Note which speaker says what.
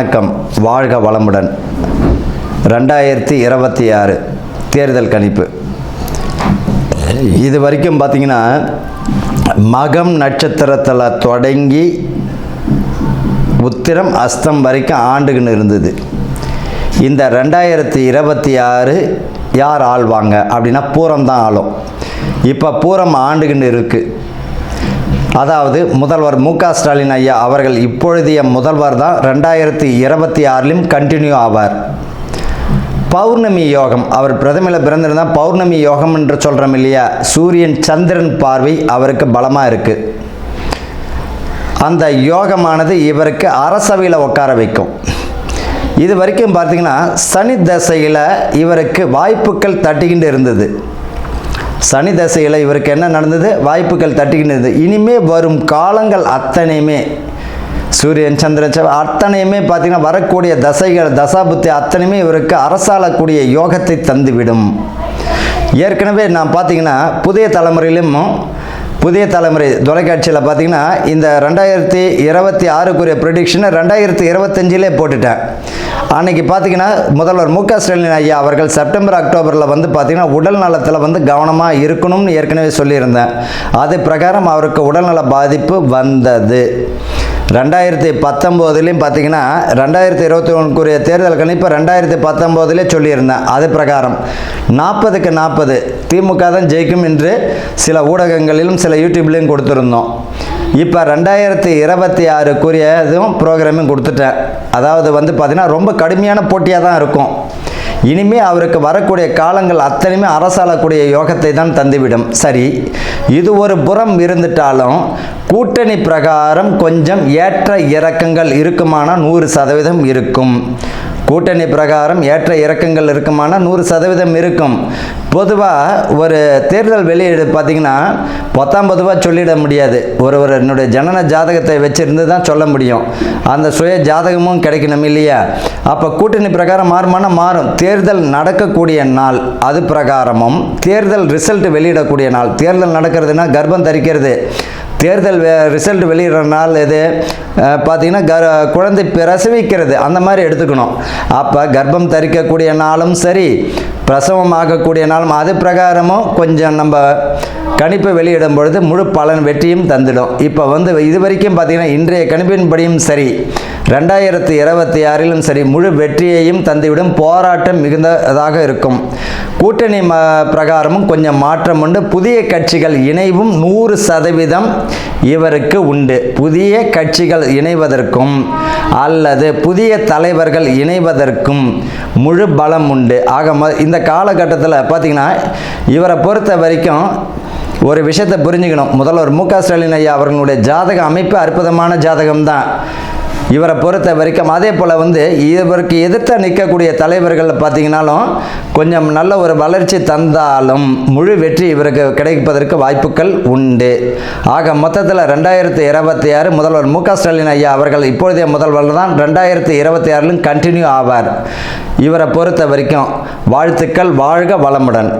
Speaker 1: வணக்கம். வாழ்க வளமுடன். ரெண்டாயிரத்தி இருபத்தி ஆறு தேர்தல் கணிப்பு. இது வரைக்கும் பார்த்தீங்கன்னா மகம் நட்சத்திரத்தில் தொடங்கி உத்திரம் அஸ்தம் வரைக்கும் ஆண்டுக்குன்னு இருந்தது. இந்த ரெண்டாயிரத்தி இருபத்தி ஆறு யார் ஆள்வாங்க? அப்படின்னா பூரம் தான் ஆளும். இப்போ பூரம் ஆண்டுக்குன்னு இருக்குது அதாவது முதல்வர் மு க ஸ்டாலின் ஐயா அவர்கள் இப்பொழுதைய முதல்வர் தான் ரெண்டாயிரத்தி இருபத்தி ஆறிலும் கண்டினியூ ஆவார். பௌர்ணமி யோகம் அவர் பிரதமையில் பிறந்திருந்தால் பௌர்ணமி யோகம் என்று சொல்கிறோம் இல்லையா? சூரியன் சந்திரன் பார்வை அவருக்கு பலமாக இருக்குது அந்த யோகமானது இவருக்கு அரசவையில் உட்கார வைக்கும். இது வரைக்கும் பார்த்தீங்கன்னா சனி தசையில் இவருக்கு வாய்ப்புகள் தட்டிக்கிட்டு இருந்தது. சனி தசையில் இவருக்கு என்ன நடந்தது? வாய்ப்புகள் தட்டிக்கிட்டு இனிமே வரும் காலங்கள் அத்தனையுமே சூரியன் சந்திரன் செவ்வாய் அத்தனையுமே பார்த்தீங்கன்னா வரக்கூடிய தசைகள் தசாபுத்தி அத்தனையுமே இவருக்கு அரசாளக்கூடிய யோகத்தை தந்துவிடும். ஏற்கனவே நான் பார்த்தீங்கன்னா புதிய தலைமுறையிலும் புதிய தலைமுறை தொலைக்காட்சியில் பார்த்தீங்கன்னா இந்த ரெண்டாயிரத்தி இருபத்தி ஆறுக்குரிய ப்ரொடிக்ஷனை ரெண்டாயிரத்தி இருபத்தஞ்சிலே போட்டுட்டேன். அன்னைக்கு பார்த்தீங்கன்னா முதல்வர் மு க ஸ்டாலின் ஐயா அவர்கள் செப்டம்பர் அக்டோபரில் வந்து பார்த்தீங்கன்னா உடல் நலத்தில் வந்து கவனமாக இருக்கணும்னு ஏற்கனவே சொல்லியிருந்தேன். அது பிரகாரம் அவருக்கு உடல்நல பாதிப்பு வந்தது. ரெண்டாயிரத்தி பத்தொம்போதுலேயும் பார்த்தீங்கன்னா ரெண்டாயிரத்தி இருபத்தி ஒன்றுக்குரிய தேர்தல் கணிப்பு ரெண்டாயிரத்தி பத்தொம்போதுலேயே சொல்லியிருந்தேன். அது பிரகாரம் நாற்பதுக்கு நாற்பது திமுக தான் ஜெயிக்கும் என்று சில ஊடகங்களிலும் சில யூடியூப்லேயும் கொடுத்துருந்தோம். இப்போ ரெண்டாயிரத்தி இருபத்தி ஆறுக்குரிய இதுவும் ப்ரோக்ராமும் கொடுத்துட்டேன். அதாவது வந்து பார்த்திங்கன்னா ரொம்ப கடுமையான போட்டியாக தான் இருக்கும். இனிமே அவருக்கு வரக்கூடிய காலங்கள் அத்தனையுமே அரசாளக்கூடிய யோகத்தை தான் தந்துவிடும். சரி இது ஒரு புறம் இருந்துட்டாலும் கூட்டணி பிரகாரம் கொஞ்சம் ஏற்ற இறக்கங்கள் இருக்குமானால் நூறு சதவீதம் இருக்கும். கூட்டணி பிரகாரம் ஏற்ற இறக்கங்கள் இருக்குமானால் நூறு சதவீதம் இருக்கும். பொதுவாக ஒரு தேர்தல் வெளியீடு பார்த்திங்கன்னா பத்தாம் பொதுவாக சொல்லிட முடியாது. ஒரு என்னுடைய ஜனன ஜாதகத்தை வச்சுருந்து தான் சொல்ல முடியும். அந்த சுய ஜாதகமும் கிடைக்கணும் இல்லையா? அப்போ கூட்டணி பிரகாரம் மாறுமானால் மாறும். தேர்தல் நடக்கக்கூடிய நாள் அது பிரகாரமும். தேர்தல் ரிசல்ட் வெளியிடக்கூடிய நாள். தேர்தல் நடக்கிறதுனா கர்ப்பம் தரிக்கிறது. தேர்தல் ரிசல்ட் வெளியிடுற நாள் எது? பார்த்திங்கன்னா பார்த்தீங்கன்னா கர் குழந்தை பிரசவிக்கிறது அந்த மாதிரி எடுத்துக்கணும். அப்போ கர்ப்பம் தரிக்கக்கூடிய நாளும் சரி பிரசவம் ஆகக்கூடிய நாளும் அது பிரகாரமும் கொஞ்சம் நம்ம கணிப்பு வெளியிடும் பொழுது முழு பலன் வெற்றியும் தந்துடும். இப்போ வந்து இது வரைக்கும் பார்த்தீங்கன்னா இன்றைய கணிப்பின்படியும் சரி ரெண்டாயிரத்தி இருபத்தி ஆறிலும் சரி முழு வெற்றியையும் தந்துவிடும் போராட்டம் மிகுந்ததாக இருக்கும். கூட்டணி ம பிரகாரமும் கொஞ்சம் மாற்றம் உண்டு. புதிய கட்சிகள் இணைவும் நூறு சதவீதம் இவருக்கு உண்டு. புதிய கட்சிகள் இணைவதற்கும் அல்லது புதிய தலைவர்கள் இணைவதற்கும் முழு பலம் உண்டு. ஆக இந்த காலகட்டத்தில் பார்த்தீங்கன்னா இவரை பொறுத்த வரைக்கும் ஒரு விஷயத்தை புரிஞ்சுக்கணும். முதல்வர் மு க ஸ்டாலின் ஐயா அவர்களுடைய ஜாதக அமைப்பு அற்புதமான ஜாதகம் தான் இவரை பொறுத்த வரைக்கும் அதே போல் வந்து இவருக்கு எதிர்த்து நிற்கக்கூடிய தலைவர்கள் பார்த்தீங்கன்னாலும் கொஞ்சம் நல்ல ஒரு வளர்ச்சி தந்தாலும் முழு வெற்றி இவருக்கு கிடைப்பதற்கு வாய்ப்புகள் உண்டு. ஆக மொத்தத்தில் ரெண்டாயிரத்தி இருபத்தி ஆறு முதல்வர் மு க ஸ்டாலின் ஐயா அவர்கள் இப்பொழுதைய முதல்வர் தான் ரெண்டாயிரத்தி இருபத்தி ஆறிலும் கண்டினியூ ஆவார். இவரை பொறுத்த வரைக்கும் வாழ்த்துக்கள் வாழ்க வளமுடன்.